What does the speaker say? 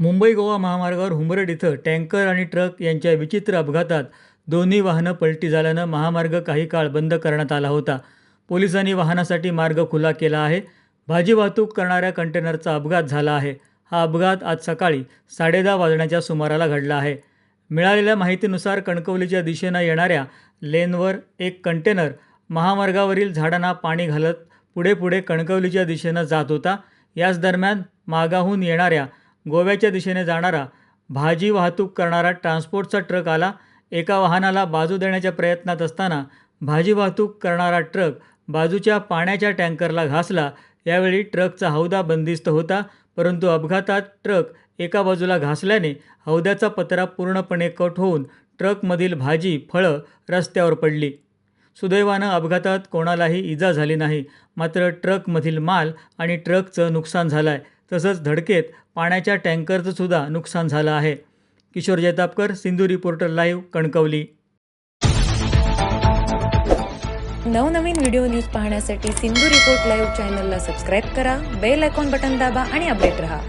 मुंबई गोवा महामार्गावर हुंबरड इथं टँकर आणि ट्रक यांच्या विचित्र अपघातात दोन्ही वाहनं पलटी झाल्यानं महामार्ग काही काळ बंद करण्यात आला होता. पोलिसांनी वाहनासाठी मार्ग खुला केला आहे. भाजी वाहतूक करणाऱ्या कंटेनरचा अपघात झाला आहे. हा अपघात आज सकाळी साडेदहा वाजण्याच्या सुमाराला घडला आहे. मिळालेल्या माहितीनुसार कणकवलीच्या दिशेनं येणाऱ्या लेनवर एक कंटेनर महामार्गावरील झाडांना पाणी घालत पुढे पुढे कणकवलीच्या दिशेनं जात होता. याच दरम्यान मागाहून येणाऱ्या गोव्याच्या दिशेने जाणारा भाजी वाहतूक करणारा ट्रान्सपोर्टचा ट्रक आला एका वाहनाला बाजू देण्याच्या प्रयत्नात असताना भाजी वाहतूक करणारा ट्रक बाजूच्या पाण्याच्या टँकरला घासला. यावेळी ट्रकचा हौदा बंदिस्त होता परंतु अपघातात ट्रक एका बाजूला घासल्याने हौद्याचा पत्रा पूर्णपणे कट होऊन ट्रकमधील भाजी फळं रस्त्यावर पडली. सुदैवानं अपघातात कोणालाही इजा झाली नाही मात्र ट्रकमधील माल आणि ट्रकचं नुकसान झालं आहे तसंच धडकेत पाण्याच्या टँकरचं सुद्धा नुकसान झालं आहे. Kishor Jaitapkar Sindhu reporter live Kankavli. नवनवीन व्हिडिओ न्यूज पाहण्यासाठी सिंधू रिपोर्ट लाईव्ह चॅनलला सबस्क्राईब करा बेल आयकॉन बटन दाबा आणि अपडेट रहा.